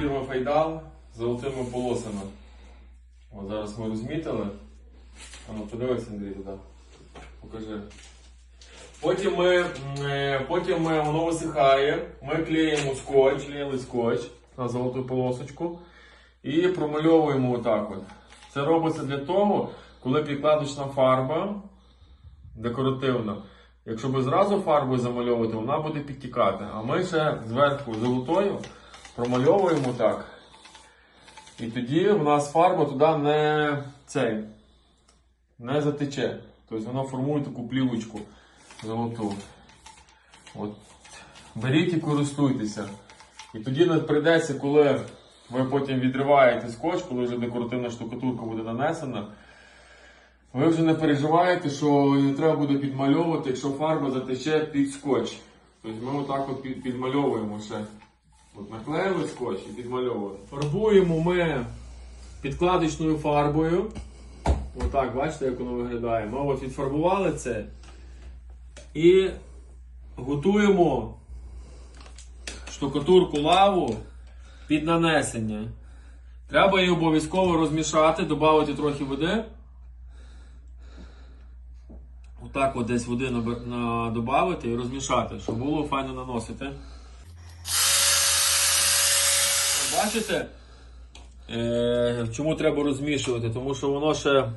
Фірма Файдал з золотими полосами. От зараз ми розмітили. А ну подивися, Андрій, туди. Покажи. Потім ми, е, потім воно висихає, ми клеїмо скотч, клеїли скотч на золоту полосочку і промальовуємо отак от. Це робиться для того, коли підкладочна фарба декоративна. Якщо би зразу фарбою замальовувати, вона буде підтікати. А ми ще зверху золотою промальовуємо так. І тоді в нас фарба туди не цей, не затече. Тобто воно формує таку плівочку золоту. От. Беріть і користуйтеся. І тоді не прийдеться, коли ви потім відриваєте скотч, коли вже декоративна штукатурка буде нанесена. Ви вже не переживаєте, що не треба буде підмальовувати, якщо фарба затече під скотч. Тобто ми отак от під, підмальовуємо ще. От наклеїли скотч і підмальовуємо. Фарбуємо ми підкладочною фарбою. Отак, бачите, як воно виглядає. Ми от відфарбували це. І готуємо штукатурку лаву під нанесення. Треба її обов'язково розмішати, додати трохи води. Отак от десь води додати і розмішати, щоб було файно наносити. Бачите, е, чому треба розмішувати? Тому що воно ще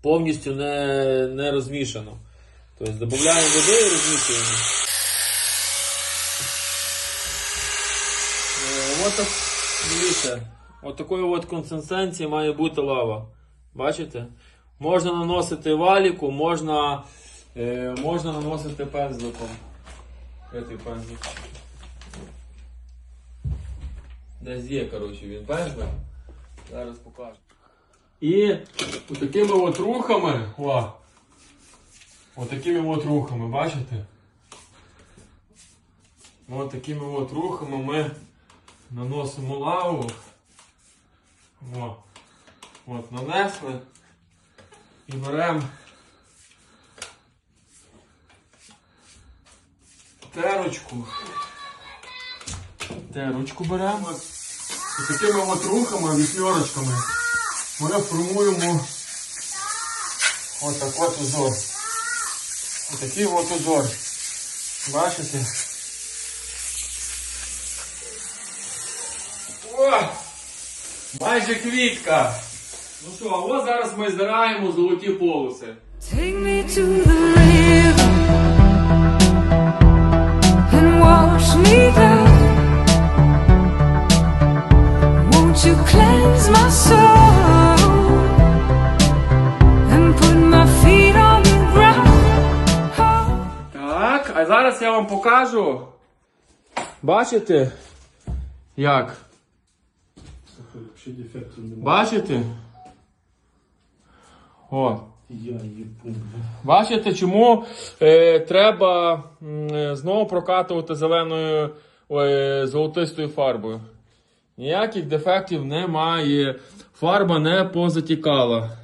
повністю не, не розмішано. Тобто додаємо води і розмішуємо. Е, от так, дивіться, от такої от консистенції має бути лава. Бачите? Можна наносити валіку, можна, е, можна наносити пензликом. Де пензлик? Десь є, коротше, він пензлик. Зараз покажу. І такими от рухами, о, отакими от рухами, бачите? От такими от рухами ми наносимо лаву. О, от нанесли. І беремо терочку. Терочку беремо. І такими от рухами, вісьмерочками ми формуємо отак от узор. Отакий от узор. Бачите? О! Майже квітка! Ну що, а ось зараз ми здираємо золоті полоси. Take me to the river and wash me down. Won't you cleanse my soul зараз я вам покажу. Бачите? Як? Бачите? О. Бачите, чому е, треба е, знову прокатувати зеленою ой, золотистою фарбою? Ніяких дефектів немає. Фарба не позатікала.